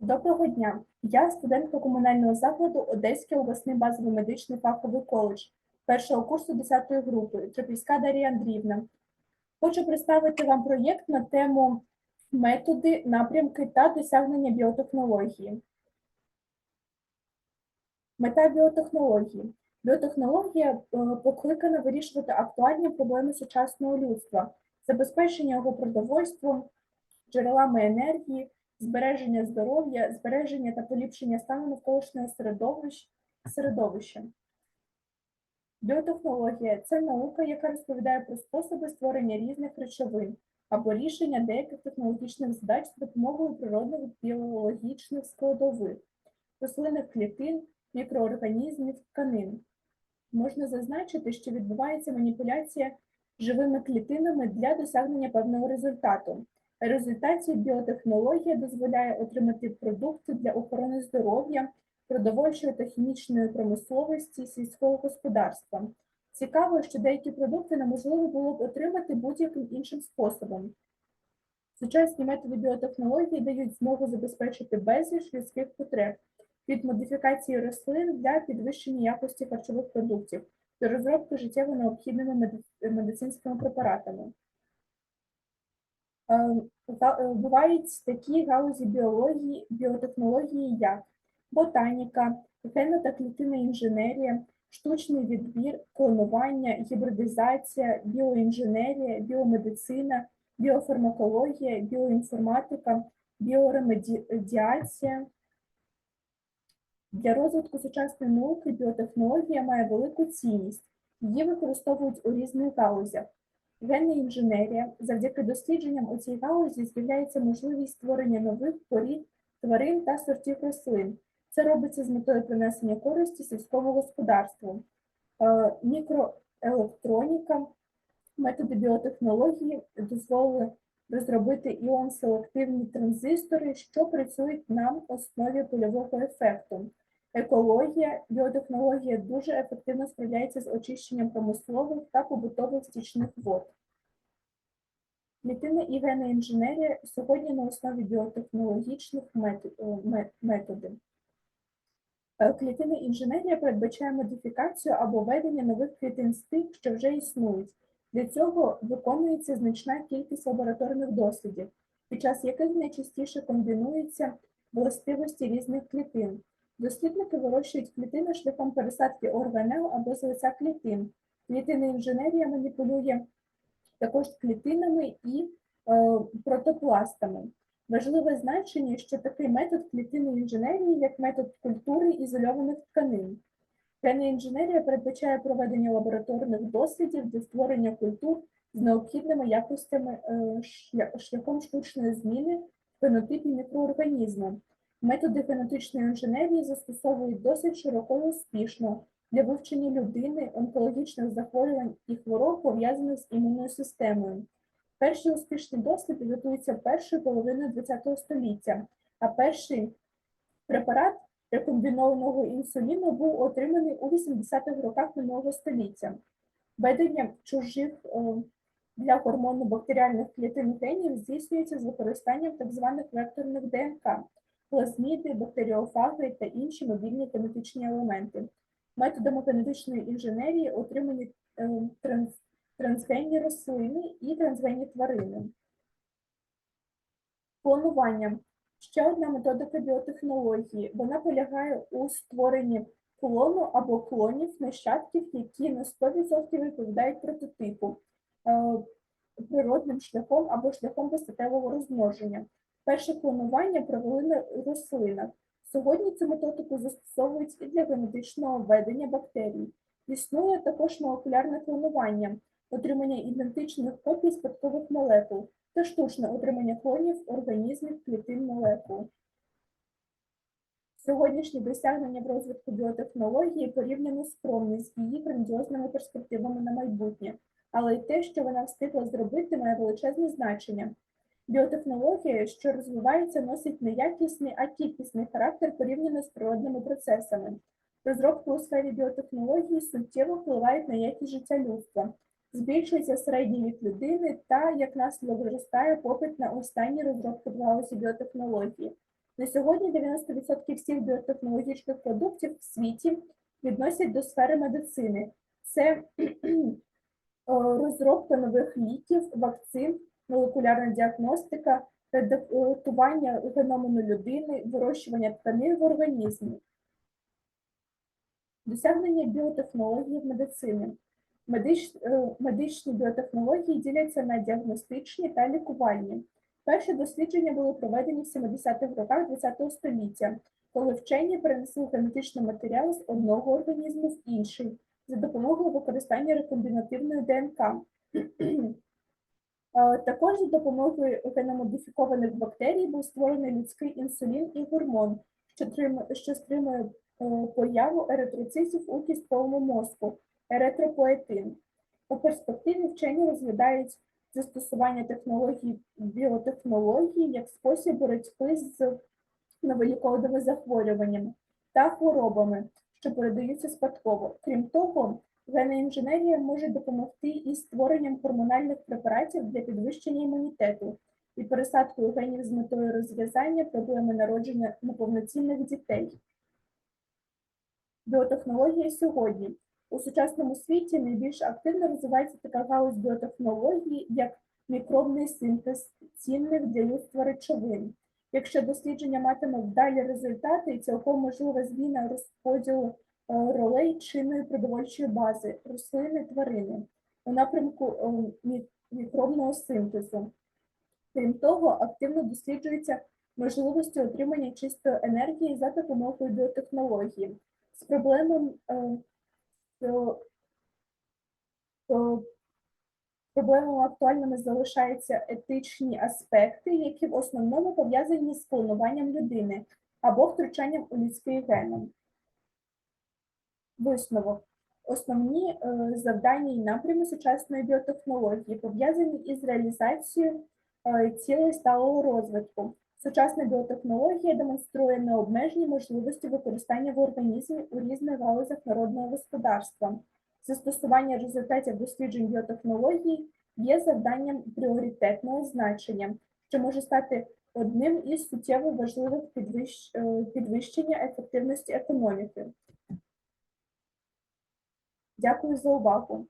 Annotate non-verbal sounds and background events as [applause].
Доброго дня! Я студентка комунального закладу Одеський обласний базовий медичний фаховий коледж першого курсу 10 групи Трипільська Дар'я Андріївна. Хочу представити вам проєкт на тему методи, напрямки та досягнення біотехнології. Мета біотехнології. Біотехнологія е, покликана вирішувати актуальні проблеми сучасного людства, забезпечення його продовольством, джерелами енергії, збереження здоров'я, збереження та поліпшення стану навколишнього середовища. Біотехнологія це наука, яка розповідає про способи створення різних речовин або рішення деяких технологічних задач з допомогою природних біологічних складових, рослинних клітин, мікроорганізмів, тканин. Можна зазначити, що відбувається маніпуляція живими клітинами для досягнення певного результату. Результаті біотехнологія дозволяє отримати продукти для охорони здоров'я, продовольчої та хімічної промисловості, сільського господарства. Цікаво, що деякі продукти неможливо було б отримати будь-яким іншим способом. Сучасні методи біотехнології дають змогу забезпечити безліч людських потреб від модифікації рослин для підвищення якості харчових продуктів до розробки життєво необхідними медицинськими препаратами. Е, е, Бувають такі галузі біології, біотехнології, як ботаніка, генно- та клітинна інженерія, штучний відбір, клонування, гібридизація, біоінженерія, біомедицина, біофармакологія, біоінформатика, біоремедіація. Для розвитку сучасної науки біотехнологія має велику цінність. Її використовують у різних галузях. Генна інженерія. Завдяки дослідженням у цій галузі з'являється можливість створення нових порід, тварин та сортів рослин. Це робиться з метою принесення користі сільському господарству. Е, Мікроелектроніка, методи біотехнології дозволили розробити іон-селективні транзистори, що працюють на основі польового ефекту. Екологія, біотехнологія дуже ефективно справляється з очищенням промислових та побутових стічних вод. Клітинна і генна сьогодні на основі біотехнологічних е, ме- методів. Е, Клітинна інженерія передбачає модифікацію або введення нових клітин з тих, що вже існують. Для цього виконується значна кількість лабораторних дослідів, під час яких найчастіше комбінуються властивості різних клітин. Дослідники вирощують клітини шляхом пересадки органел або з лиця клітин. Клітинна інженерія маніпулює також клітинами і е, протопластами. Важливе значення, що такий метод клітинної інженерії як метод культури ізольованих тканин. Генна інженерія передбачає проведення лабораторних дослідів для створення культур з необхідними якостями е, шля- шляхом штучної зміни в фенотипі мікроорганізму. Методи генетичної інженерії застосовують досить широко і успішно для вивчення людини, онкологічних захворювань і хвороб, пов'язаних з імунною системою. Перші успішні досліди датуються першою половиною ХХ століття, а перший препарат рекомбінованого інсуліну був отриманий у 80-х роках минулого століття. Введення чужих е, для гормону бактеріальних клітин генів здійснюється з використанням так званих векторних ДНК, плазміди, бактеріофаги та інші мобільні генетичні елементи. Методами генетичної інженерії отримані е, транс, трансгенні рослини і трансгенні тварини. Клонування. Ще одна методика біотехнології. Вона полягає у створенні клону або клонів нащадків, які на 100% відповідають прототипу е, природним шляхом або шляхом безстатевого розмноження. Перше клонування провели на рослинах. Сьогодні цю методику застосовують і для генетичного введення бактерій. Існує також молекулярне клонування, отримання ідентичних копій спадкових молекул та штучне отримання клонів організмів клітин молекул. Сьогоднішні досягнення в розвитку біотехнології порівняно скромні з її грандіозними перспективами на майбутнє, але й те, що вона встигла зробити, має величезне значення. Біотехнологія, що розвивається, носить не якісний, а кількісний характер порівняно з природними процесами. Розробки у сфері біотехнології суттєво впливають на якість життя людства, збільшується середній вік людини та, як наслідок, зростає попит на останні розробки в галузі біотехнології. На сьогодні 90% всіх біотехнологічних продуктів в світі відносять до сфери медицини. Це [clears throat] розробка нових ліків, вакцин, молекулярна діагностика, редагування геному людини, вирощування тканин в організмі. Досягнення біотехнології в медицині. Медич, е, медичні біотехнології діляться на діагностичні та лікувальні. Перші дослідження були проведені в 70-х роках ХХ століття, коли вчені перенесли генетичний матеріал з одного організму в інший за допомогою використання рекомбінативної ДНК. Е, Також за допомогою геномодифікованих бактерій був створений людський інсулін і гормон, що, трим- що стримує е, появу еритроцитів у кістковому мозку, еритропоетин. У перспективі вчені розглядають застосування технологій біотехнологій як спосіб боротьби з новоліковими захворюваннями та хворобами, що передаються спадково. Крім того, генна інженерія може допомогти із створенням гормональних препаратів для підвищення імунітету і пересадкою генів з метою розв'язання проблеми народження неповноцінних дітей. Біотехнології сьогодні. У сучасному світі найбільш активно розвивається така галузь біотехнології, як мікробний синтез цінних для людства речовин. Якщо дослідження матиме вдалі результати, і цілком можлива зміна розподілу ролей чинної продовольчої бази рослини тварини у напрямку е, мікробного синтезу. Крім того, активно досліджуються можливості отримання чистої енергії за допомогою біотехнології. З проблемами е, проблемами актуальними залишаються етичні аспекти, які в основному пов'язані з клонуванням людини або втручанням у людський геном. Висновок. Основні е, завдання і напрями сучасної біотехнології пов'язані із реалізацією е, цілей сталого розвитку. Сучасна біотехнологія демонструє необмежені можливості використання в організмі у різних галузях народного господарства. Застосування результатів досліджень біотехнологій є завданням пріоритетного значення, що може стати одним із суттєво важливих е, підвищення ефективності економіки. Дякую за увагу.